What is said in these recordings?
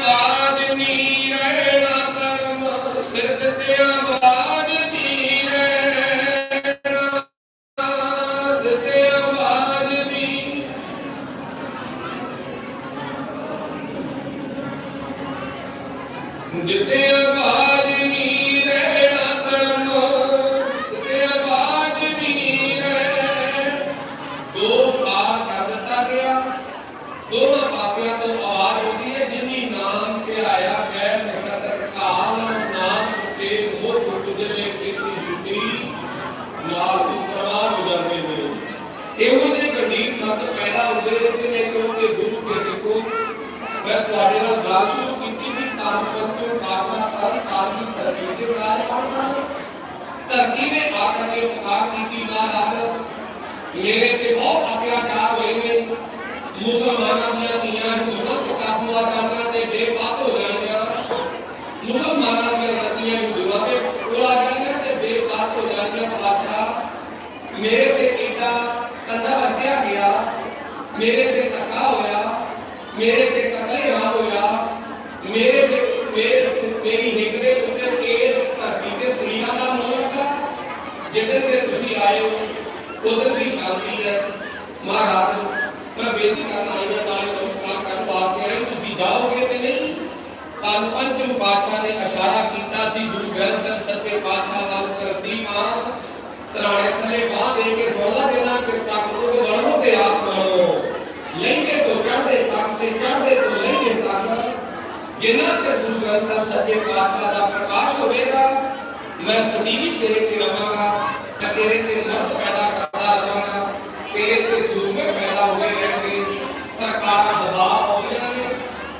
Lord. ਗੰਦੀਪ ਮਤ ਪੈਦਾ ਹੁੰਦੇ ਰਹਿੰਦੇ ਨੇ ਕਿਉਂਕਿ ਗੁਰੂ ਕੇ ਸਿੱਖੋ ਮੈਂ ਤੁਹਾਡੇ ਨਾਲ ਗੱਲ ਸ਼ੁਰੂ ਕੀਤੀ ਵੀ ਤਨ ਪੰਚੋ ਬਾਦਸ਼ਾਹ ਤਨ ਤਾਲ ਦੀ ਧਰਤੀ ਦੇ ਨਾਲ ਆਸਾਨ ਧਰਤੀ ਨੇ ਆ ਕੇ ਪੁਕਾਰ ਕੀਤੀ ਮਹਾਰਾਜ ਮੇਰੇ ਤੇ ਬਹੁਤ ਅਤਿਆਚਾਰ ਹੋਏ ਨੇ ਮੁਸਲਮਾਨਾਂ ਦੀਆਂ ਧੀਆਂ ਹਿੰਦੂਆਂ ਤੋਂ ਕਾਬੂ ਆ ਜਾਣਾ ਤੇ ਬੇਬਾਦ ਹੋ ਜਾਣਗੀਆਂ ਮੁਸਲਮਾਨਾਂ ਦੀਆਂ ਧੀਆਂ ਹਿੰਦੂਆਂ ਤੇ ਕੋਲਾ ਜਾਣਗੀਆਂ ਤੇ ਬੇਬਾਦ ਹੋ ਜਾਣਗੀਆਂ ਬਾਦਸ਼ਾਹ ਮੇਰੇ ਤੇ ਏਡਾ ਕੰਡਾ ਵੱਜਿਆ ਗਿਆ ਮੇਰੇ ਤੇ ਧੱਕਾ ਹੋਇਆ ਮੇਰੇ ਤੇ ਕਤਲੇਆਮ ਹੋਇਆ ਮੇਰੇ ਤੇ ਮੇਰੇ ਮੇਰੀ ਹਿੱਕ ਦੇ ਉੱਤੇ ਕੇਸ ਧਰਤੀ ਤੇ ਸਰੀਰਾਂ ਦਾ ਮੋਹ ਲੱਗਾ ਜਿੱਦਣ ਤੇ ਤੁਸੀਂ ਆਏ ਹੋ ਉਧਰ ਦੀ ਸ਼ਾਂਤੀ ਹੈ। ਮਹਾਰਾਜ, ਮੈਂ ਬੇਨਤੀ ਕਰਨ ਆਈ ਹਾਂ, ਨਾਲੇ ਨਮਸਕਾਰ ਕਰਨ ਵਾਸਤੇ ਆਏ ਤੁਸੀਂ ਜਾਓਗੇ ਤੇ ਨਹੀਂ ਕੱਲ ਪੰਚਮ ਪਾਤਸ਼ਾਹ ਨੇ ਇਸ਼ਾਰਾ ਕੀਤਾ ਸੀ, ਗੁਰੂ ਗ੍ਰੰਥ ਸਾਹਿਬ ਸੱਚੇ ਪਾਤਸ਼ਾਹ ਵੱਲ ਧਰਤੀ ਮਾਂ ਸਰਾਣੇ ਥੱਲੇ ਬਾਹ ਦੇ ਕੇ ਸੋਲਾ ਦੇਣਾ ਕਿ ਤੱਕ ਉਹ ਵੜੋ ਤੇ ਆਪ ਬਣੋ ਲਹਿੰਗੇ ਤੋਂ ਚੜ੍ਹਦੇ ਤੱਕ ਤੇ ਚੜ੍ਹਦੇ ਤੋਂ ਲਹਿੰਗੇ ਤੱਕ। ਜਿੰਨਾ ਚਿਰ ਗੁਰੂ ਗ੍ਰੰਥ ਸਾਹਿਬ ਸੱਚੇ ਪਾਤਸ਼ਾਹ ਦਾ ਪ੍ਰਕਾਸ਼ ਹੋਵੇਗਾ, ਮੈਂ ਸਦੀਵੀ ਤੇਰੇ ਤੇ ਰਵਾਂਗਾ। ਮੈਂ ਤੇਰੇ ਤੇ ਮੱਤ ਪੈਦਾ ਕਰਦਾ ਰਵਾਂਗਾ ਤੇਰੇ ਤੇ ਸੂਰਮੇ ਪੈਦਾ ਹੋਏ ਰਹਿਣਗੇ ਸਰਕਾਰਾਂ ਦਬਾਅ ਪਾਉਂਦੀਆਂ ਨੇ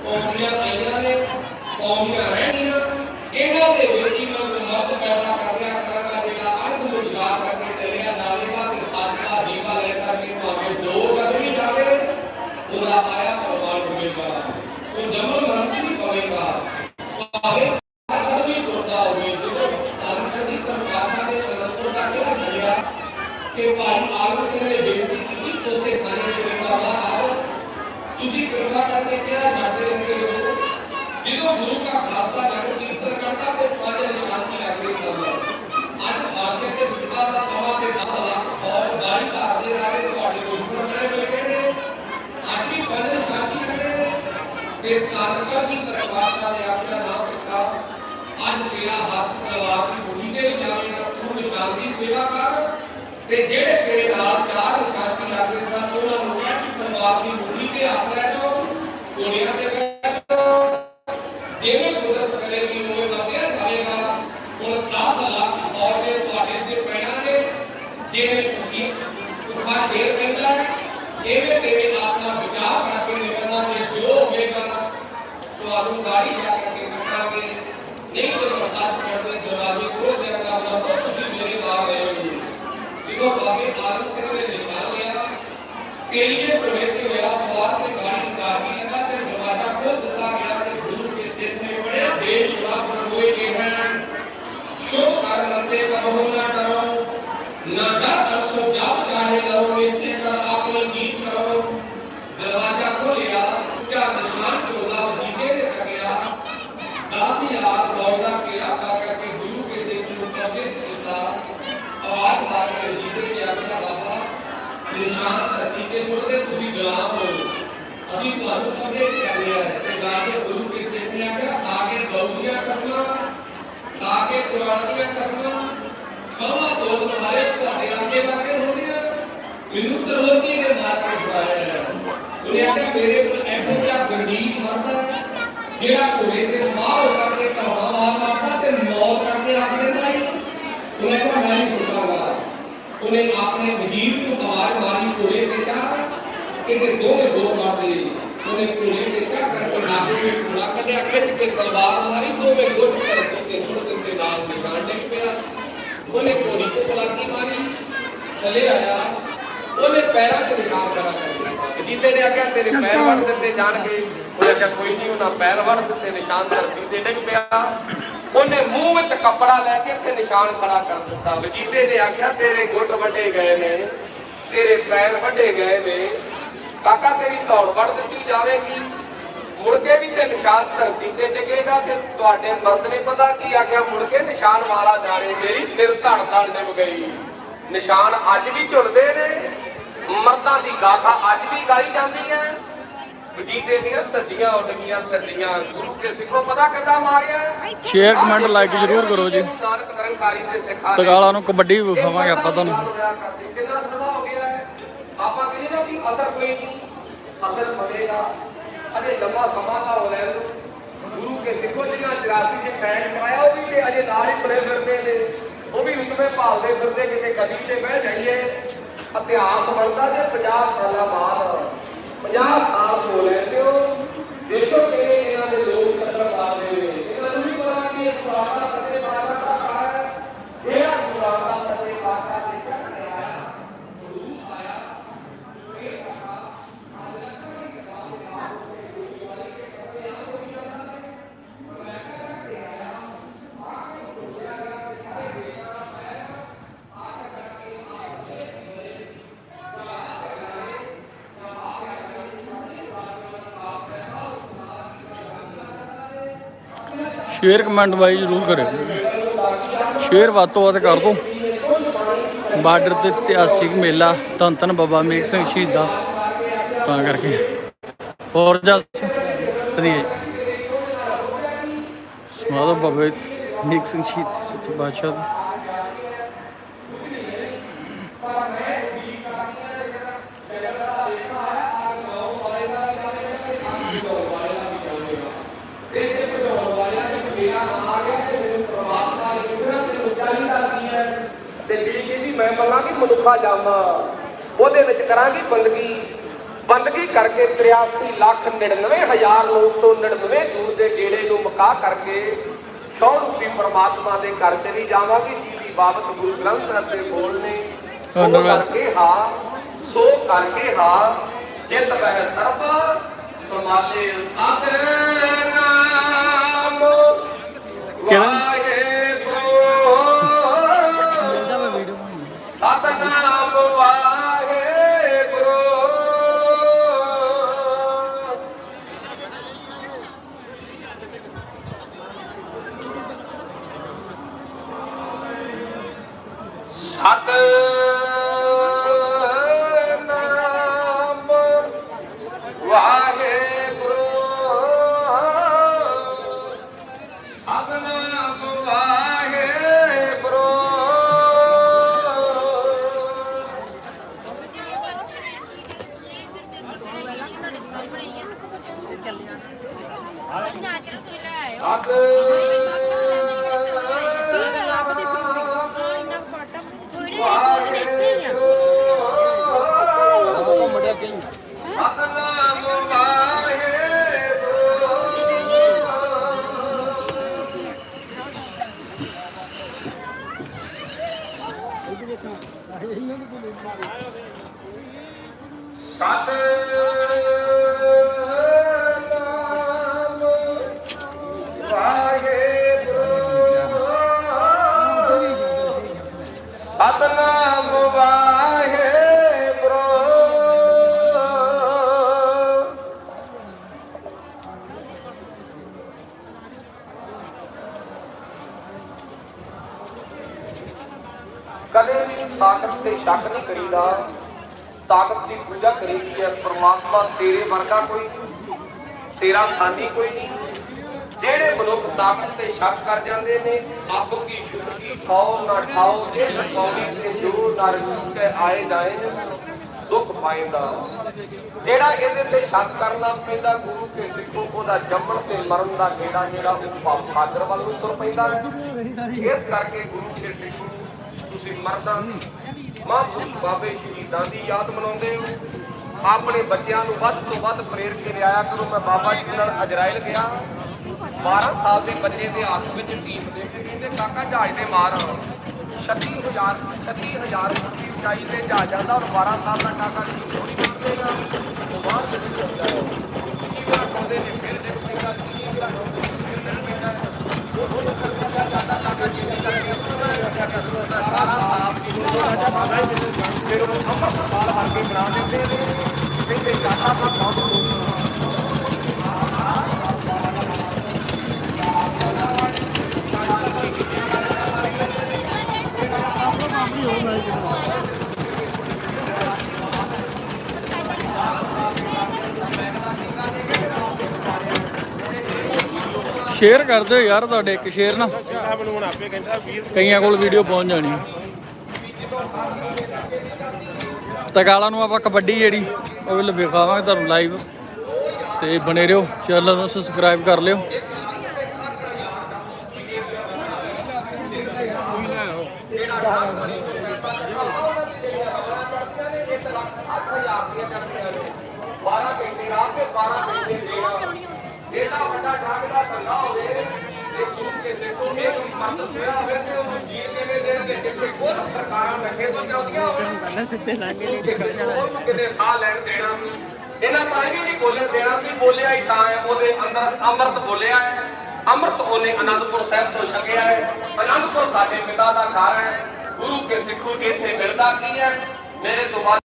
ਪਾਉਂਦੀਆਂ ਆਈਆਂ ਨੇ ਪਾਉਂਦੀਆਂ ਰਹਿਣਗੀਆਂ ਇਹਨਾਂ ਦੇ ਵਿੱਚ ਹੀ ਮੈਂ ਮੱਤ ਪੈਦਾ ਕਰਿਆ ਕਰਾਂਗਾ ਜਿਹੜਾ ਅਰਥ ਮੁਝਾ ਕਰਕੇ ਚੱਲਿਆ ਜਾਵੇਗਾ ਤੇ ਸਾਡਾ ਦੀਵਾ ਲੈ ਕਰਕੇ ਭਾਵੇਂ ਦੋ ਕਦਮ ਹੀ ਜਾਵੇ ਉਹਦਾ ਆਇਆ ਪ੍ਰਵਾਨ ਹੋਵੇਗਾ ਉਹ ਜਮਨ ਮਰਨ ਚ ਨਹੀਂ ਪਵੇਗਾ ਭਾਵੇਂ ਕਦਮ ਹੀ ਟੁੱਟਦਾ ਹੋਵੇ ਜਦੋਂ ਧਰਮ ਕਦੀ ਸਰਕਾਰਾਂ ਦੇ ਪ੍ਰਦਰਸ਼ਨ ਦਾ ਕਿਹਾ ਚੱਲਿਆ ਕਿ ਭਾਈ ਆਲਮ ਸਿੰਘ ਨੇ ਬੇਨਤੀ ਕੀਤੀ ਕੋਸੇ ਖਾਣੇ ਦੇ ਵਿੱਚ ਬਾਹਰ ਆਓ ਤੁਸੀਂ ਕਿਰਪਾ ਕਰਕੇ ਕਿਹਾ ਜਾਂਦੇ ਰਹਿੰਦੇ ਹੋ ਜਦੋਂ ਗੁਰੂ ਦਾ ਖਾਲਸਾ ਜਗ ਕੀਰਤਨ ਕਰਦਾ ਤੇ ਪੰਜ ਨਿਸ਼ਾਨੀ ਲੱਗਦੇ ਸਨ ਅੱਜ ਭਾਸ਼ਾ ਦੇ ਵਿਦਵਾ ਦਾ ਸਮਾਂ ਤੇ 10 ਲੱਖ ਫੌਜ ਦਾੜੀ ਧਾਰਦੇ ਰਾਗੇ ਤੁਹਾਡੇ ਦੁਸ਼ਮਣ ਬੜੇ ਬੈਠੇ ਨੇ ਅੱਜ ਵੀ ਪੰਜ ਨਿਸ਼ਾਨੀ ਲੱਗਦੇ ਨੇ ਫਿਰ ਕਾਨਕਾ ਦੀ ਤਰਫਾਸ਼ਾ ਨੇ ਆਖਿਆ ਨਾ ਸਿੱਖਾ ਅੱਜ ਤੇਰਾ ਹੱਥ ਤਲਵਾਰ ਦੀ ਮੁੱਠੀ ਤੇ ਵੀ ਜਾਵੇਗਾ ਤੂੰ ਨਿਸ਼ਾਨ ਦੀ ਸੇਵਾ ਕਰ ਤੇ ਜਿਹੜੇ ਤੇਰੇ ਨਾਲ ਚਾਰ ਨਿਸ਼ਾਨੀ ਲੱਗਦੇ ਸਨ ਉਹਨਾਂ ਨੂੰ ਕਿਹਾ ਕਿ ਤਲਵਾਰ ਦੀ ਮੁੱਠੀ ਤੇ ਹੱਥ ਲੈ ਜਾਓ ਗੋਲੀਆਂ ਤੇ ਬਹਿ ਜਾਓ। ਜਿਵੇਂ ਕੁਦਰਤ ਕਰੇਗੀ ਉਵੇਂ ਵਧਿਆ ਜਾਵੇਗਾ ਹੁਣ 10 ਲੱਖ ਫੌਜ ਦੇ ਤੁਹਾਡੇ ਤੇ ਪੈਣਾ ਨੇ। ਜਿਵੇਂ ਤੁਸੀਂ ਉਖਾ ਸ਼ੇਰ ਕਹਿੰਦਾ ਹੈ, ਇਵੇਂ ਤੇਰੇ ਆਪਣਾ ਬਚਾਅ ਕਰਕੇ ਨਿਕਲਣਾ ਤੇ ਜੋ ਹੋਵੇਗਾ ਤੁਹਾਨੂੰ ਗਾੜੀ ਜਾ ਕਰਕੇ ਕੱਟਾਂਗੇ ਨਹੀਂ ਤੇ ਮਸਾਜ ਕਰਦੇ ਦਰਵਾਜ਼ੇ ਖੋਲ ਦੇਗਾ ਮਤਲਬ ਤੁਸੀਂ ਮੇਰੇ ਨਾਲ ਗਏ ਹੋ ਜਦੋਂ ਬਾਬੇ ਆਲਮ ਸਿੰਘ ਨੇ ਨਿਸ਼ਾਨ ਲਿਆ ਤੇਲੀਏ ਪ੍ਰਵੇਤੇ ਹੋਇਆ ਸਵਾਰ ਤੇ ਗਾੜੀ ਨਿਕਾਲੀ ਲਗਾ ਤੇ ਦਰਵਾਜ਼ਾ ਖੋਲ ਦਿੱਤਾ ਗਿਆ ਤੇ ਗੁਰੂ ਕੇ ਸਿਰ ਨੇ ਬੜੇ ਦੇਸ਼ ਵਾਕ ਹੋਏ ਕੇ ਹਨ ਸ਼ੁਭ ਕਰ ਲੰਦੇ ਕਬਹੂ ਨਾ ਕਰੋ ਨਾ ਡਰ ਅਸੋ ਜਾਪ ਚਾਹੇ ਲਓ ਨਿਸ਼ਚੈ ਕਰ ਆਪਨ ਜੀਤ ਕਰੋ ਦਰਵਾਜ਼ਾ ਖੋਲਿਆ ਉੱਚਾ ਨਿਸ਼ਾਨ ਚੋਦਾ ਜੀਤੇ ਦੇ ਤੱਕਿਆ ਦਸ ਹਜ਼ਾਰ ਫੌਜ ਦਾ ਘੇਰਾ ਪਾ ਕਰਕੇ ਗੁਰੂ ਕੇ ਸਿਰ ਨੂੰ ਕਬਜ਼ੇ 'ਚ ਕੀਤਾ ਆਵਾਜ਼ ਮਾਰ ਕੇ ਜੀਤੇ ਨੇ ਆਖਿਆ ਬਾਬਾ ਨਿਸ਼ਾਨ ਧਰਤੀ ਤੁਸੀਂ ਗੁਲਾਮ ਹੋ, ਅਸੀਂ ਤੁਹਾਨੂੰ ਕਦੇ ਕਰ ਲਿਆ ਹੈ ਦੇ ਗੁਰੂ ਕੇ ਸਿਰ ਨੇ ਆਖਿਆ ਖਾ ਕੇ ਗਊਆਂ ਕਸਮਾਂ ਖਾ ਕੇ ਕੁਰਾਨ ਦੀਆਂ ਕਸਮਾਂ। ਸਭਾ ਤੋਂ ਸਾਰੇ ਤੁਹਾਡੇ ਅੱਗੇ ਲੱਗੇ ਹੋਣੀਆਂ। ਮੈਨੂੰ ਤਰਲੋਕੀ ਦੇ ਮਾਰ ਕੇ ਛੁਡਾਇਆ ਹੈ ਉਹਨੇ ਆਖਿਆ, ਮੇਰੇ ਕੋਲ ਇਹੋ ਜਿਹਾ ਗੰਦੀਪ ਮਰਦਾ ਜਿਹੜਾ ਘੋੜੇ ਤੇ ਸਵਾਰ ਹੋ ਕਰਕੇ ਧਰਵਾ ਮਾਰ ਮਾਰਦਾ ਤੇ ਮੌਤ ਕਰਕੇ ਰੱਖ ਦਿੰਦਾ ਹੀ। ਉਹਨੇ ਕਿਹਾ ਮੈਂ ਨਹੀਂ ਛੁਡਾਉਂਗਾ ਉਹਨੇ ਆਪਣੇ ਵਜ਼ੀਰ ਨੂੰ ਸਵਾਰ ਮਾਰੀ ਚੜ੍ਹ ਕਿ ਤੇ ਦੋਵੇਂ ਦੋ ਮਾਰਦੇ ਉਹਨੇ ਘੋੜੇ ਤੇ ਚੜ੍ਹ ਕਰਕੇ ਨਾਗੂ ਨੂੰ ਘੋੜਾ ਕੱਢਿਆ ਖਿੱਚ ਕੇ ਤਲਵਾਰ ਮਾਰੀ ਦੋਵੇਂ ਗੁੱਟ ਕਰ ਕੇ ਸੁੱਟ ਦਿੱਤੇ ਨਾਲ ਨਿਸ਼ਾਨ ਡਿੱਗ ਪਿਆ। ਉਹਨੇ ਘੋੜੀ ਤੇ ਪਲਾਸੀ ਮਾਰੀ ਥੱਲੇ ਆਇਆ। ਉਹਨੇ ਪੈਰਾਂ ਤੇ ਨਿਸ਼ਾਨ ਕਰਾ ਕਰ ਜੀਤੇ ਨੇ ਆਖਿਆ ਤੇਰੇ ਪੈਰ ਵੜ ਦਿੱਤੇ ਜਾਣਗੇ। ਉਹਨੇ ਆਖਿਆ ਕੋਈ ਨਹੀਂ ਉਹਨਾਂ ਪੈਰ ਵੜ ਦਿੱਤੇ ਨਿਸ਼ਾਨ ਧਰਤੀ ਤੇ ਡਿੱਗ ਪਿਆ। ਉਹਨੇ ਮੂੰਹ ਵਿੱਚ ਕੱਪੜਾ ਲੈ ਕੇ ਤੇ ਨਿਸ਼ਾਨ ਖੜਾ ਕਰ ਦਿੱਤਾ। ਵਜੀਤੇ ਨੇ ਆਖਿਆ ਤੇਰੇ ਗੁੱਟ ਵੱਡੇ ਗਏ ਨੇ ਤੇਰੇ ਪੈਰ ਵੱਡੇ ਗਏ ਨੇ। ਕਾਕਾ ਤੇਰੀ ਦੌੜ ਵੜ ਦਿੱਤੀ ਜਾਵੇਗੀ। ਮੁੜ ਕੇ ਵੀ ਤੇ ਨਿਸ਼ਾਨ ਧਰਤੀ ਤੇ ਟਿਕੇਗਾ ਤੇ ਤੁਹਾਡੇ ਮਰਦ ਨੇ ਪਤਾ ਕੀ ਆਖਿਆ ਮੁੜ ਕੇ ਨਿਸ਼ਾਨ ਵਾਲਾ ਜਾਣੇ ਮੇਰੀ ਦਿਲ ਧੜ ਧੜ ਨਿਭ ਗਈ। ਨਿਸ਼ਾਨ ਅੱਜ ਵੀ ਝੁਲਦੇ ਨੇ ਮਰਦਾਂ ਦੀ ਗਾਥਾ ਅੱਜ ਵੀ ਗਾਈ ਜਾਂਦੀ ਹੈ। ਵਜੀਦੇ ਦੀਆਂ ਧੱਜੀਆਂ ਉੱਡ ਗਈਆਂ ਧੱਜੀਆਂ ਗੁਰੂ ਕੇ ਸਿੱਖੋ ਪਤਾ ਕਿੱਦਾਂ ਮਾਰਿਆ। ਸ਼ੇਅਰ ਕਮੈਂਟ ਲਾਈਕ ਜ਼ਰੂਰ ਕਰੋ ਜੀ। ਤਗਾਲਾ ਨੂੰ ਕਬੱਡੀ ਵੀ ਵਿਖਾਵਾਂਗੇ ਆਪਾਂ ਤੁਹਾਨੂੰ। ਕਿੰਨਾ ਸਮਾਂ ਹੋ ਗਿਆ ਹੈ। ਆਪਾਂ ਕਹਿੰਦੇ ਨਾ ਕਿ ਅਸਰ ਕੋਈ ਨਹੀਂ ਅਸਰ ਪਵੇਗਾ ਅਜੇ ਲੰਮਾ ਸਮਾਂ ਦਾ ਹੋ ਲੈਣ ਗੁਰੂ ਕੇ ਸਿੱਖੋ ਜਿਹੜੀਆਂ 84 ਚ ਫੈਨ ਕਰਾਇਆ ਉਹ ਵੀ ਤੇ ਅਜੇ ਨਾਲ ਹੀ ਤੁਰੇ ਫਿਰਦੇ ਨੇ ਉਹ ਵੀ ਰੁਤਬੇ ਭਾਲਦੇ ਫਿਰਦੇ, ਕਿਤੇ ਕਦੀ ਤੇ ਬਹਿ ਜਾਈਏ। ਇਤਿਹਾਸ ਬਣਦਾ ਜੇ 50 ਸਾਲਾਂ ਬਾਅਦ 50 ਸਾਲ ਹੋ ਲੈਂਦੇ ਹੋ ਦੇਖੋ ਕਿਵੇਂ ਇਹਨਾਂ ਦੇ ਲੋਕ ਚੱਕਰ ਲਾਉਂਦੇ ਨੇ ਇਹਨਾਂ ਨੂੰ ਵੀ ਪਤਾ ਕਿ ਇਹ ਕੁਰਾਨ ਦਾ ਸੱਚੇ ਬਾਦਸ਼ਾਹ ਦਾ ਕਹਾ ਹੈ ਜਿਹੜਾ ਕੁਰਾਨ ਦਾ ਸੱਚੇ ਬਾਦਸ਼ਾਹ ਦੇ ਚੱਕਰ ਆਇਆ ਸ਼ੇਅਰ ਕਮੈਂਟ ਬਾਈ ਜ਼ਰੂਰ ਕਰਿਓ। ਸ਼ੇਅਰ ਵੱਧ ਤੋਂ ਵੱਧ ਕਰ ਦਿਓ। ਬਾਰਡਰ ਤੇ ਇਤਿਹਾਸਿਕ ਮੇਲਾ ਧੰਨ ਧੰਨ ਬਾਬਾ ਮੇਘ ਸਿੰਘ ਸ਼ਹੀਦਾਂ ਤਾਂ ਕਰਕੇ। ਹੋਰ ਜਾ। ਵਧੀਆ ਸਮਾਦੋ ਬਾਬਾ ਮੇਘ ਸਿੰਘ ਸ਼ਹੀਦ ਸੱਚੇ ਬਾਦਸ਼ਾਹ ਦਾ ਤੇ ਬਲਾਂਗੀ ਮਨੁੱਖਾ ਜਾਮਾ ਉਹਦੇ ਵਿੱਚ ਕਰਾਂਗੀ ਬੰਦਗੀ। ਬੰਦਗੀ ਕਰਕੇ 83 ਲੱਖ 99999 ਦੂਰ ਦੇ ਗੇੜੇ ਨੂੰ ਮੁਕਾ ਕਰਕੇ ਸੌ ਰੂਪੀ ਪ੍ਰਮਾਤਮਾ ਦੇ ਘਰ ਤੇ ਵੀ ਜਾਵਾਂਗੀ। ਜੀ ਦੀ ਬਾਬਤ ਗੁਰੂ ਗ੍ਰੰਥ ਸਾਹਿਬ ਦੇ ਬੋਲ ਨੇ। ਕਰਕੇ ਹਾਂ ਸੋ ਕਰਕੇ ਹਾਂ ਜਿਤ ਬਹਿ ਸਰਬ ਸਮਾਲੇ ਸਾਧ ਨਾਮ। ਵਾਹਿਗੁਰੂ ਸਤ ਕਦੇ ਵੀ ਤਾਕਤ ਤੇ ਸ਼ੱਕ ਨਹੀਂ ਕਰੀਦਾ। ਤਾਕਤ ਦੀ ਪੂਜਾ ਕਰੀਦੀ ਹੈ ਪ੍ਰਮਾਤਮਾ, ਤੇਰੇ ਵਰਗਾ ਕੋਈ ਨਹੀਂ, ਤੇਰਾ ਸਾਥੀ ਕੋਈ ਨਹੀਂ। ਜਿਹੜੇ ਮਨੁੱਖ ਤਾਕਤ ਤੇ ਸ਼ੱਕ ਕਰ ਜਾਂਦੇ ਨੇ, ਆਪ ਕੀ ਸ਼ੁਕਰ ਖਾਓ ਨਾ ਖਾਓ ਜਿਸ ਕੌਲੀ ਤੇ ਜੋ ਨਰ ਕੇ ਆਏ ਜਾਏ, ਦੁੱਖ ਪਾਏਗਾ। ਜਿਹੜਾ ਇਹਦੇ ਤੇ ਸ਼ੱਕ ਕਰਨਾ ਪੈਂਦਾ, ਗੁਰੂ ਕੇ ਸਿੱਖੋ, ਉਹਦਾ ਜੰਮਣ ਤੇ ਮਰਨ ਦਾ ਗੇੜਾ ਜਿਹੜਾ ਉਹ ਪਾਪ ਸਾਗਰ ਵੱਲ ਨੂੰ ਤੁਰ ਪੈਂਦਾ ਹੈ। ਇਸ ਕਰਕੇ ਗੁਰੂ ਕੇ ਸਿੱਖੋ ਤੁਸੀਂ ਮਰਦਾਂ ਮਹਾਂਪੁਰਖ ਬਾਬੇ ਸ਼ਹੀਦਾਂ ਦੀ ਯਾਦ ਮਨਾਉਂਦੇ ਹੋ। ਆਪਣੇ ਬੱਚਿਆਂ ਨੂੰ ਵੱਧ ਤੋਂ ਵੱਧ ਪ੍ਰੇਰ ਕੇ ਕਰੋ। ਮੈਂ ਬਾਬਾ ਜੀ ਨਾਲ ਅਜਰਾਇਲ ਗਿਆ। 12 ਸਾਲ ਦੇ ਬੱਚੇ ਦੇ ਹੱਥ ਵਿੱਚ ਟੀਮ ਦੇ ਕੇ ਕਹਿੰਦੇ, ਕਾਕਾ, ਜਹਾਜ਼ ਤੇ ਮਾਰ 36000 36000 ਫੁੱਟ ਉਚਾਈ ਤੇ ਜਹਾਜ਼ ਜਾਂਦਾ ਔਰ 12 ਸਾਲ ਦਾ ਕਾਕਾ ਥੋੜੀ ਬਣਦੇਗਾ ਉਹ ਬਾਹਰ ਚਲੀ ਜਾਂਦਾ ਹੈ। ਕੀ ਵਾਰ ਕਹਿੰਦੇ ਨੇ, ਫਿਰ ਦੇ ਸਿੰਘਾ ਕੀ ਵਾਰ ਫਿਰ ਮਿਲ ਪੈਂਦਾ ਉਹ ਉਹ ਸ਼ੇਅਰ ਕਰ ਦਿਓ ਯਾਰ ਤੁਹਾਡੇ ਇੱਕ ਸ਼ੇਅਰ ਨਾ। ਕਈਆਂ ਕੋਲ ਵੀਡੀਓ ਪਹੁੰਚ ਜਾਣੀ। ਹੈ। ਤਕਾਲਾ ਨੂੰ ਆਪਾਂ ਕਬੱਡੀ ਜਿਹੜੀ, ਉਹ ਵੀ ਵਿਖਾਵਾਂਗੇ ਤੁਹਾਨੂੰ ਲਾਈਵ ਤੇ ਬਣੇ ਰਹੋ ਚੈਨਲ ਨੂੰ ਸਬਸਕ੍ਰਾਈਬ ਕਰ ਲਿਓ ਹੋਵੇ ਇਹ ਗੁਰੂ ਕੇ ਦੇਖੋ ਇਹ ਕੋਈ ਮਰਦ ਹੋਵੇ ਤੇ ਉਹ ਜੀਰ ਕਿਵੇਂ ਦੇਣ ਦੇ ਕੋਈ ਨਸ਼ੇ ਤੋਂ ਚਾਹੁੰਦੀਆਂ ਹੋਣ ਪਹਿਲਾਂ ਸਿੱਧੇ ਲਾਂਗੇ ਉਹਨੂੰ ਕਿਤੇ ਸਾਹ ਲੈਣ ਦੇਣਾ ਇਹਨਾਂ ਤਾਂ ਇਹ ਨਹੀਂ ਬੋਲਣ ਦੇਣਾ ਸੀ, ਬੋਲਿਆ ਹੀ ਤਾਂ ਹੈ। ਉਹਦੇ ਅੰਦਰ ਅੰਮ੍ਰਿਤ ਬੋਲਿਆ ਹੈ। ਅੰਮ੍ਰਿਤ ਉਹਨੇ ਅਨੰਦਪੁਰ ਸਾਹਿਬ ਤੋਂ ਛਕਿਆ ਹੈ। ਅਨੰਦਪੁਰ ਸਾਡੇ ਪਿਤਾ ਦਾ ਘਰ ਹੈ। ਗੁਰੂ ਕੇ ਸਿੱਖੂ ਇੱਥੇ ਮਿਲਦਾ ਕੀ ਹੈ? ਮੇਰੇ ਤੋਂ ਬਾਅਦ